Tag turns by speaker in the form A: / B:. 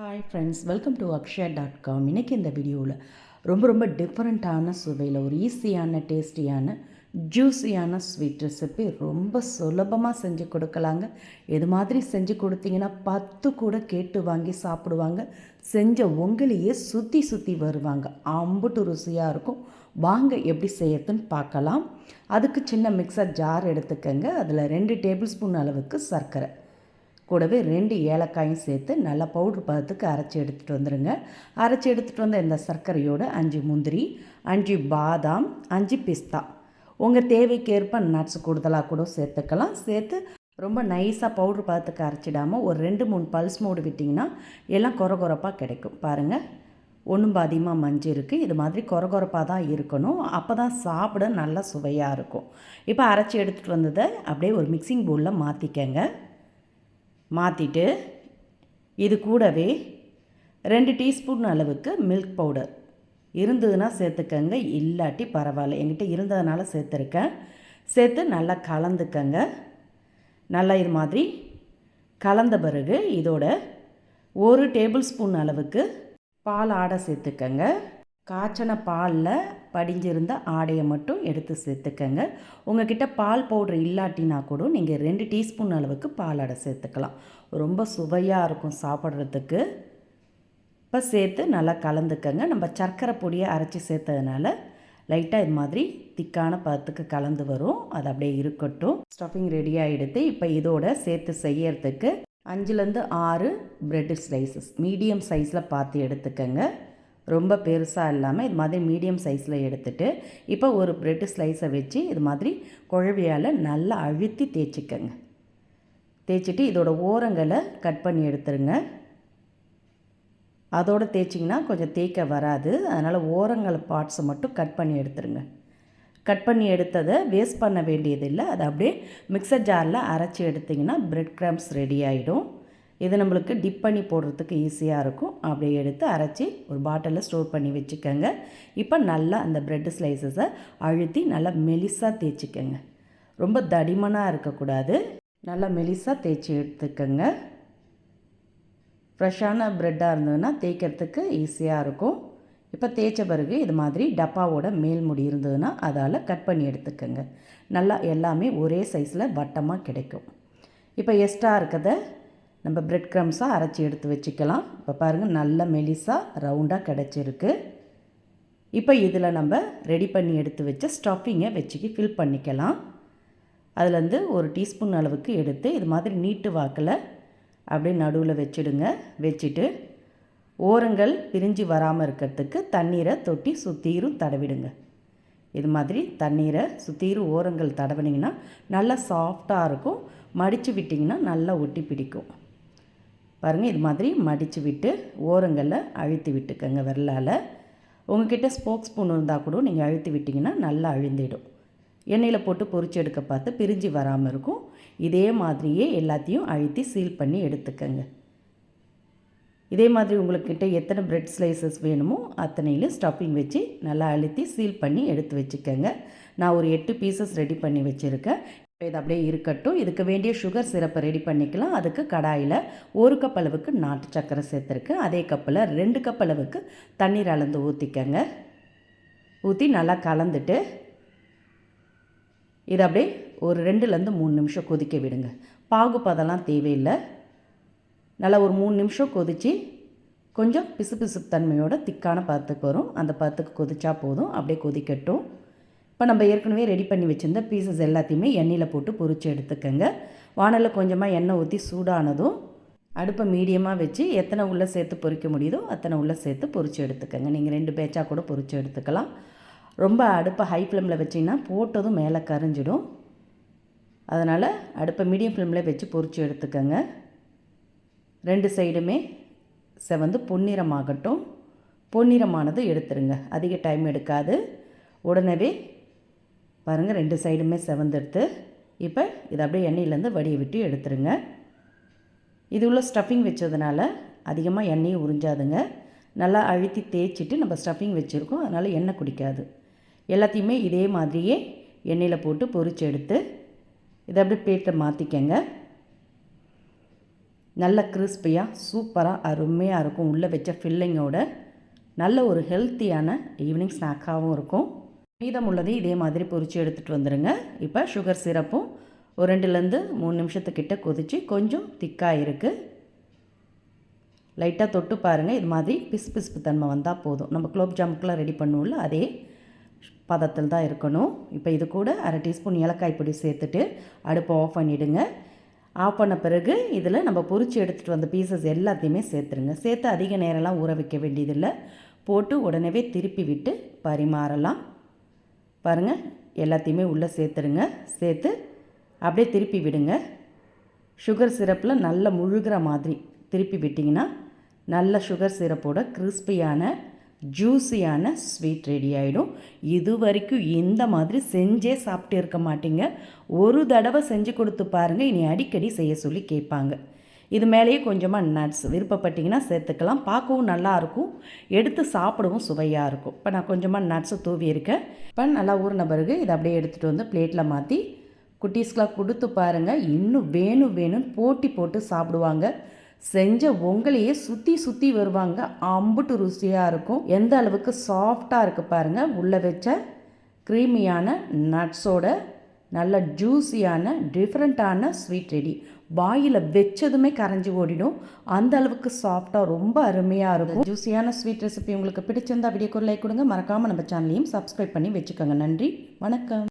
A: Hi friends welcome to Akshaya dot com இன்றைக்கி இந்த வீடியோவில் ரொம்ப ரொம்ப டிஃப்ரெண்ட்டான சுவையில் ஒரு ஈஸியான டேஸ்டியான ஜூஸியான ஸ்வீட் ரெசிபி ரொம்ப சுலபமாக செஞ்சு கொடுக்கலாங்க. இது மாதிரி செஞ்சு கொடுத்தீங்கன்னா பத்து கூட கேட்டு வாங்கி சாப்பிடுவாங்க. செஞ்ச உங்களையே சுற்றி சுற்றி வருவாங்க. அம்புட்டு ருசியாக இருக்கும். வாங்க எப்படி செய்யறதுன்னு பார்க்கலாம். அதுக்கு சின்ன மிக்சர் ஜார் எடுத்துக்கங்க. அதில் ரெண்டு டேபிள் ஸ்பூன் அளவுக்கு சர்க்கரை. கூடவே ரெண்டு ஏலக்காயும் சேர்த்து நல்லா பவுட்ரு பதத்துக்கு அரைச்சி எடுத்துகிட்டு வந்துடுங்க அரைச்சி எடுத்துகிட்டு வந்த இந்த சர்க்கரையோடு அஞ்சு முந்திரி அஞ்சு பாதாம் அஞ்சு பிஸ்தா. உங்கள் தேவைக்கேற்ப நட்ஸ் கூடுதலாக கூட சேர்த்துக்கலாம். சேர்த்து ரொம்ப நைஸாக பவுட்ரு பதத்துக்கு அரைச்சிடாமல் ஒரு ரெண்டு மூணு பல்ஸ் மூடு விட்டிங்கன்னா எல்லாம் குறை குறைப்பாக கிடைக்கும் பாருங்கள் ஒன்றும் பாதியமாக மஞ்சள் இருக்குது இது மாதிரி குறகுறப்பாக தான் இருக்கணும். அப்போ தான் சாப்பிட நல்லா சுவையாக இருக்கும். இப்போ அரைச்சி எடுத்துகிட்டு வந்ததை அப்படியே ஒரு மிக்சிங் பவுலில் மாற்றிக்கங்க மாற்றிட்டு இது கூடவே ரெண்டு டீஸ்பூன் அளவுக்கு மில்க் பவுடர் இருந்ததுன்னா சேர்த்துக்கங்க இல்லாட்டி பரவாயில்ல. என்கிட்ட இருந்ததுனால சேர்த்துருக்கேன். சேர்த்து நல்லா கலந்துக்கங்க. நல்லா இது மாதிரி கலந்த பிறகு இதோட ஒரு டேபிள் ஸ்பூன் அளவுக்கு பால் ஆடை சேர்த்துக்கங்க. காய்ச்சன பாலில் படிஞ்சிருந்த ஆடையை மட்டும் எடுத்து சேர்த்துக்கங்க. உங்ககிட்ட பால் பவுட்ரு இல்லாட்டினா கூட நீங்கள் ரெண்டு டீஸ்பூன் அளவுக்கு பால் அடை சேர்த்துக்கலாம். ரொம்ப சுவையாக இருக்கும் சாப்பிட்றதுக்கு. இப்போ சேர்த்து நல்லா கலந்துக்கங்க. நம்ம சர்க்கரை பொடியை அரைச்சி சேர்த்ததுனால லைட்டாக இது மாதிரி திக்கான பதத்துக்கு கலந்து வரும். அது அப்படியே இருக்கட்டும். ஸ்டஃபிங் ரெடி ஆகிடுது இப்போ இதோட சேர்த்து செய்யறதுக்கு அஞ்சுலேருந்து ஆறு ப்ரெட் ஸ்லைசஸ் மீடியம் சைஸில் பார்த்து எடுத்துக்கங்க. ரொம்ப பெருசாக இல்லாமல் இது மாதிரி மீடியம் சைஸில் எடுத்துகிட்டு இப்போ ஒரு ப்ரெட்டு ஸ்லைஸை வச்சு இது மாதிரி குழவியால் நல்லா அழுத்தி தேய்ச்சிக்கங்க. தேய்ச்சிட்டு இதோட ஓரங்களை கட் பண்ணி எடுத்துருங்க. அதோடு தேய்ச்சிங்கன்னா கொஞ்சம் தேய்க்க வராது. அதனால் ஓரங்கள் பார்ட்ஸை மட்டும் கட் பண்ணி எடுத்துருங்க. கட் பண்ணி எடுத்ததை வேஸ்ட் பண்ண வேண்டியதில்லை. அதை அப்படியே மிக்சர் ஜாரில் அரைச்சி எடுத்திங்கன்னா ப்ரெட் கிராம்ஸ் ரெடி ஆகிடும் இது நம்மளுக்கு டிப் பண்ணி போடுறதுக்கு ஈஸியாக இருக்கும். அப்படியே எடுத்து அரைச்சி ஒரு பாட்டிலில் ஸ்டோர் பண்ணி வச்சுக்கோங்க. இப்போ நல்லா அந்த ப்ரெட் ஸ்லைசஸை அழுத்தி நல்லா மெலிசாக தேய்ச்சிக்கோங்க. ரொம்ப தடிமனாக இருக்கக்கூடாது. நல்லா மெலிசாக தேய்ச்சி எடுத்துக்கோங்க. ஃப்ரெஷ்ஷான ப்ரெட்டாக இருந்ததுன்னா தேய்க்கிறதுக்கு ஈஸியாக இருக்கும். இப்போ தேய்ச்ச பிறகு இது மாதிரி டப்பாவோட மேல் முடி இருந்ததுன்னா அதால் கட் பண்ணி எடுத்துக்கோங்க. நல்லா எல்லாமே ஒரே சைஸில் வட்டமாக கிடைக்கும். இப்போ எக்ஸ்ட்ரா இருக்கிறத நம்ம ப்ரெட் க்ரம்ஸாக அரைச்சி எடுத்து வச்சுக்கலாம். இப்போ பாருங்கள் நல்ல மெலிசாக ரவுண்டாக கிடச்சிருக்கு. இப்போ இதில் நம்ம ரெடி பண்ணி எடுத்து வச்ச ஸ்டஃபிங்கை வச்சுக்கி ஃபில் பண்ணிக்கலாம். அதுலேருந்து ஒரு டீஸ்பூன் அளவுக்கு எடுத்து இது மாதிரி நீட்டு வாக்கில் அப்படியே நடுவில் வச்சுடுங்க. வச்சுட்டு ஓரங்கள் பிரிஞ்சு வராமல் இருக்கிறதுக்கு தண்ணீரை தொட்டி சுத்தீரும் தடவிடுங்க. இது மாதிரி தண்ணீரை சுத்தீரும் ஓரங்கள் தடவினீங்கன்னா நல்லா சாஃப்டாக இருக்கும். மடித்து விட்டிங்கன்னா நல்லா ஒட்டி பிடிக்கும். பாருங்கள் இது மாதிரி மடித்து விட்டு ஓரங்களில் அழுத்தி விட்டுக்கங்க விரலால். உங்ககிட்ட ஸ்போக் ஸ்பூன் இருந்தால் கூட நீங்கள் அழுத்தி விட்டிங்கன்னா நல்லா அழுந்திடும். எண்ணெயில் போட்டு பொறிச்சு எடுக்க பார்த்து பிரிஞ்சு வராமல் இருக்கும். இதே மாதிரியே எல்லாத்தையும் அழுத்தி சீல் பண்ணி எடுத்துக்கங்க. இதே மாதிரி உங்கள்கிட்ட எத்தனை ப்ரெட் ஸ்லைசஸ் வேணுமோ அத்தனையிலும் ஸ்டஃபிங் வச்சு நல்லா அழுத்தி சீல் பண்ணி எடுத்து வச்சுக்கோங்க. நான் ஒரு எட்டு பீசஸ் ரெடி பண்ணி வச்சுருக்கேன். இப்போ இது அப்படியே இருக்கட்டும். இதுக்கு வேண்டிய சுகர் சிரப்பை ரெடி பண்ணிக்கலாம். அதுக்கு கடாயில் ஒரு கப் அளவுக்கு நாட்டு சக்கரை சேர்த்துருக்கேன் அதே கப்பில் ரெண்டு கப் அளவுக்கு தண்ணீர் அளந்து ஊற்றிக்கங்க ஊற்றி நல்லா கலந்துட்டு இதை அப்படியே ஒரு ரெண்டுலேருந்து மூணு நிமிஷம் கொதிக்க விடுங்க. பாகுப்பதெல்லாம் தேவையில்லை. நல்லா ஒரு மூணு நிமிஷம் கொதித்து கொஞ்சம் பிசு பிசுப்பு தன்மையோட திக்கான பதத்துக்கு வரும். அந்த பதத்துக்கு கொதிச்சா போதும். அப்படியே கொதிக்கட்டும். இப்போ நம்ம ஏற்கனவே ரெடி பண்ணி வச்சுருந்த பீசஸ் எல்லாத்தையுமே எண்ணெயில் போட்டு பொறிச்சு எடுத்துக்கோங்க. வானலில் கொஞ்சமாக எண்ணெய் ஊற்றி சூடானதும் அடுப்பை மீடியமாக வச்சு எத்தனை உள்ளே சேர்த்து பொறிக்க முடியுதோ அத்தனை உள்ளே சேர்த்து பொறிச்சு எடுத்துக்கோங்க. நீங்கள் ரெண்டு பேச்சாக கூட பொறிச்சு எடுத்துக்கலாம். ரொம்ப அடுப்பை ஹை ஃப்ளேமில் வச்சிங்கன்னா போட்டதும் மேலே கரைஞ்சிடும். அதனால் அடுப்பை மீடியம் ஃப்ளேமில் வச்சு பொறிச்சு எடுத்துக்கோங்க. ரெண்டு சைடுமே செவந்து பொன்னிறமாகட்டும். பொன்னிறமானது எடுத்துருங்க. அதிக டைம் எடுக்காது. உடனே பாருங்கள் ரெண்டு சைடுமே செவந்தெடுத்து இப்போ இதை அப்படியே எண்ணெயிலேருந்து வடியை விட்டு எடுத்துருங்க. இது உள்ள ஸ்டஃபிங் வச்சதுனால அதிகமாக எண்ணெயை உறிஞ்சாதுங்க. நல்லா அழுத்தி தேய்ச்சிட்டு நம்ம ஸ்டஃபிங் வச்சுருக்கோம் அதனால் எண்ணெய் குடிக்காது. எல்லாத்தையுமே இதே மாதிரியே எண்ணெயில் போட்டு பொறிச்சு எடுத்து இதை அப்படியே பிளேட்டில் மாற்றிக்கங்க நல்ல கிறிஸ்பியாக சூப்பராக அருமையாக இருக்கும். உள்ளே வச்ச ஃபில்லிங்கோட நல்ல ஒரு ஹெல்த்தியான ஈவினிங் ஸ்நாக்காகவும் இருக்கும். மீதம் உள்ளதையும் இதே மாதிரி பொரித்து எடுத்துகிட்டு வந்துடுங்க இப்போ சுகர் சிரப்பும் ஒரு ரெண்டுலேருந்து மூணு நிமிஷத்துக்கிட்ட கொதித்து கொஞ்சம் திக்காக இருக்குது லைட்டாக தொட்டு பாருங்கள் இது மாதிரி பிசு பிசுப்பு தன்மை வந்தால் போதும். நம்ம குலோப் ஜாமுக்கெலாம் ரெடி பண்ணுவோம்ல அதே பதத்தில் தான் இருக்கணும். இப்போ இது கூட அரை டீஸ்பூன் ஏலக்காய் பொடி சேர்த்துட்டு அடுப்பை ஆஃப் பண்ணிவிடுங்க ஆஃப் பண்ண பிறகு இதில் நம்ம பொறிச்சு எடுத்துகிட்டு வந்த பீசஸ் எல்லாத்தையுமே சேர்த்துருங்க. சேர்த்து அதிக நேரம்லாம் ஊற வைக்க வேண்டியதில்லை. போட்டு உடனே திருப்பி விட்டு பரிமாறலாம். பாருங்கள் எல்லாத்தையுமே உள்ளே சேர்த்துடுங்க. சேர்த்து அப்படியே திருப்பி விடுங்க. சுகர் சிரப்பில் நல்லா முழுகிற மாதிரி திருப்பி விட்டிங்கன்னா நல்ல சுகர் சிரப்போட கிறிஸ்பியான ஜூஸியான ஸ்வீட் ரெடி ஆகிடும் இது வரைக்கும் இந்த மாதிரி செஞ்சே சாப்பிட்டு இருக்க மாட்டீங்க. ஒரு தடவை செஞ்சு கொடுத்து பாருங்கள் இனி அடிக்கடி செய்ய சொல்லி கேட்பாங்க. இது மேலேயே கொஞ்சமாக நட்ஸ் விருப்பப்பட்டிங்கன்னா சேர்த்துக்கலாம். பார்க்கவும் நல்லாயிருக்கும். எடுத்து சாப்பிடவும் சுவையாக இருக்கும். இப்போ நான் கொஞ்சமாக நட்ஸை தூவியிருக்கேன் இப்போ நல்லா ஊறின பிறகு இதை அப்படியே எடுத்துகிட்டு வந்து பிளேட்டில் மாற்றி குட்டீஸ்க்கெலாம் கொடுத்து பாருங்கள் இன்னும் வேணும் வேணும்னு போட்டி போட்டு சாப்பிடுவாங்க. செஞ்ச உங்களையே சுற்றி சுற்றி வருவாங்க. அம்புட்டு ருசியாக இருக்கும். எந்த அளவுக்கு சாஃப்டாக இருக்குது பாருங்கள் உள்ளே வச்ச க்ரீமியான நட்ஸோட நல்ல ஜூஸியான டிஃப்ரெண்ட்டான ஸ்வீட் ரெடி வாயில் வச்சதுமே கரைஞ்சி ஓடிடும். அந்த அளவுக்கு சாஃப்டாக ரொம்ப அருமையாக இருக்கும். ஜூஸியான ஸ்வீட் ரெசிபி உங்களுக்கு பிடிச்சிருந்தா வீடியோக்கு லைக் கொடுங்க. மறக்காமல் நம்ம சேனலையும் சப்ஸ்கிரைப் பண்ணி வச்சுக்கோங்க. நன்றி. வணக்கம்.